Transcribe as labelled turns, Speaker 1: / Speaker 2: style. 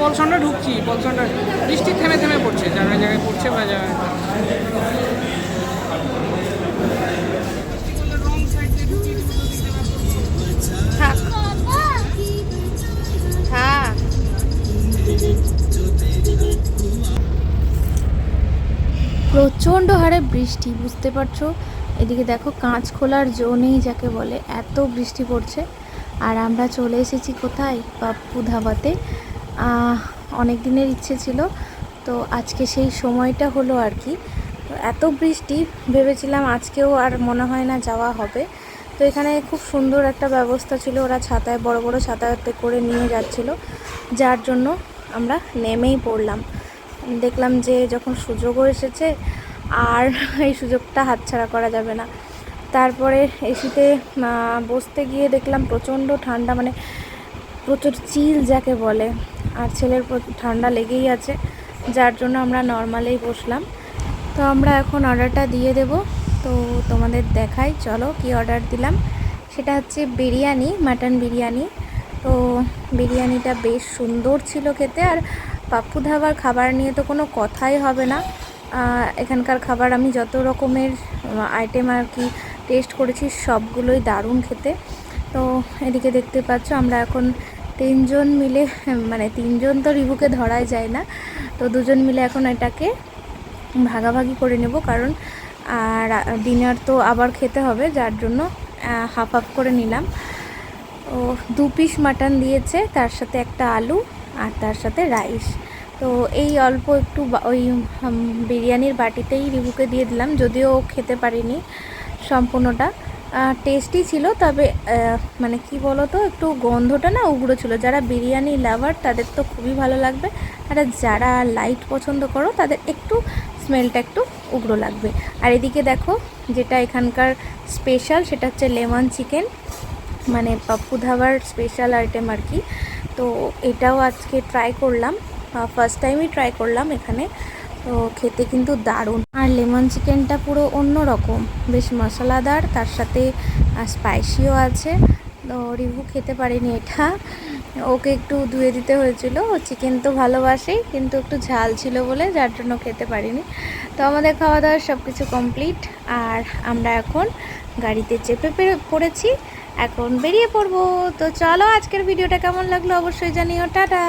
Speaker 1: পলসনটা ঢুকছি পলসনটা বৃষ্টি থেমে থেমে পড়ছে জায়গায় জায়গায় পড়ছে বা জায়গায়
Speaker 2: থাক হ্যাঁ। প্রচণ্ড হারে বৃষ্টি, বুঝতে পারছ? এদিকে দেখো, কাঁচ খোলার জো নেই যাকে বলে, এত বৃষ্টি পড়ছে। আর আমরা চলে এসেছি কোথায়? পাপ্পু ধাবাতে। অনেক দিনের ইচ্ছে ছিল। তো আজকে সেই সময়টা হলো আর কি। এত বৃষ্টি, ভেবেছিলাম আজকেও আর মনে হয় না যাওয়া হবে। তো এখানে খুব সুন্দর একটা ব্যবস্থা ছিল। ওরা ছাতায়, বড় বড় ছাতাতে করে নিয়ে যাচ্ছিল। যার জন্য আমরা নেমেই পড়লাম। দেখলাম যে যখন সুযোগও এসেছে, আর এই সুযোগটা হাতছাড়া করা যাবে না। তারপরে এসিতে বসতে গিয়ে দেখলাম প্রচণ্ড ঠান্ডা। মানে প্রচুর চিল যাকে বলে, আর ছেলের ঠান্ডা লেগেই আছে, যার জন্য আমরা নর্মালেই বসলাম। তো আমরা এখন অর্ডারটা দিয়ে দেব। তো তোমাদের দেখাই, চলো কি অর্ডার দিলাম। সেটা হচ্ছে বিরিয়ানি, মাটন বিরিয়ানি। তো বিরিয়ানিটা বেশ সুন্দর ছিল খেতে, আর পাপ্পু ধাবার খাবার নিয়ে তো কোনো কথাই হবে না। এখানকার খাবার আমি যত রকমের আইটেম আর কি টেস্ট করেছি, সবগুলোই দারুণ খেতে। তো এদিকে দেখতে পাচ্ছ, আমরা এখন তিনজন মিলে মানে তিনজন তো রিভুকে ধরাই যায় না, তো দুজন মিলে এখন এটাকে ভাগাভাগি করে নেব কারণ, আর ডিনার তো আবার খেতে হবে, যার জন্য হাফ হাফ করে নিলাম। ও দু পিস মাটন দিয়েছে, তার সাথে একটা আলু আর তার সাথে রাইস। তো এই অল্প একটু ওই বিরিয়ানির বাটিতেই রিভুকে দিয়ে দিলাম, যদিও খেতে পারিনি সম্পূর্ণটা। টেস্টি ছিল, তবে মানে কি বলো তো একটু গন্ধটা না উগ্র ছিল। যারা বিরিয়ানি লাভার তাদের তো খুবই ভালো লাগবে। আর যারা লাইট পছন্দ করো, তাদের একটু স্মেলটা একটু উগ্র লাগবে। আর এদিকে দেখো, যেটা এখানকার স্পেশাল সেটা হচ্ছে লেমন চিকেন মানে পাপ্পু ধাবার স্পেশাল আইটেম আর কি। তো এটাও আজকে ট্রাই করলাম। ফার্স্ট টাইমই ট্রাই করলাম এখানে। তো খেতে কিন্তু দারুণ। আর লেমন চিকেনটা পুরো অন্য রকম। বেশ মশলাদার, তার সাথে স্পাইসিও আছে। তো রিভু খেতে পারিনি এটা। ওকে একটু ধুয়ে দিতে হয়েছিল। চিকেন তো ভালোবাসেই কিন্তু একটু ঝাল ছিল বলে যার জন্য খেতে পারিনি। তো আমাদের খাওয়া দাওয়া সব কিছু কমপ্লিট আর আমরা এখন গাড়িতে চেপে পড়েছি। এখন বেরিয়ে পড়ব। তো চলো আজকের ভিডিওটা কেমন লাগল অবশ্যই জানিও। টাটা!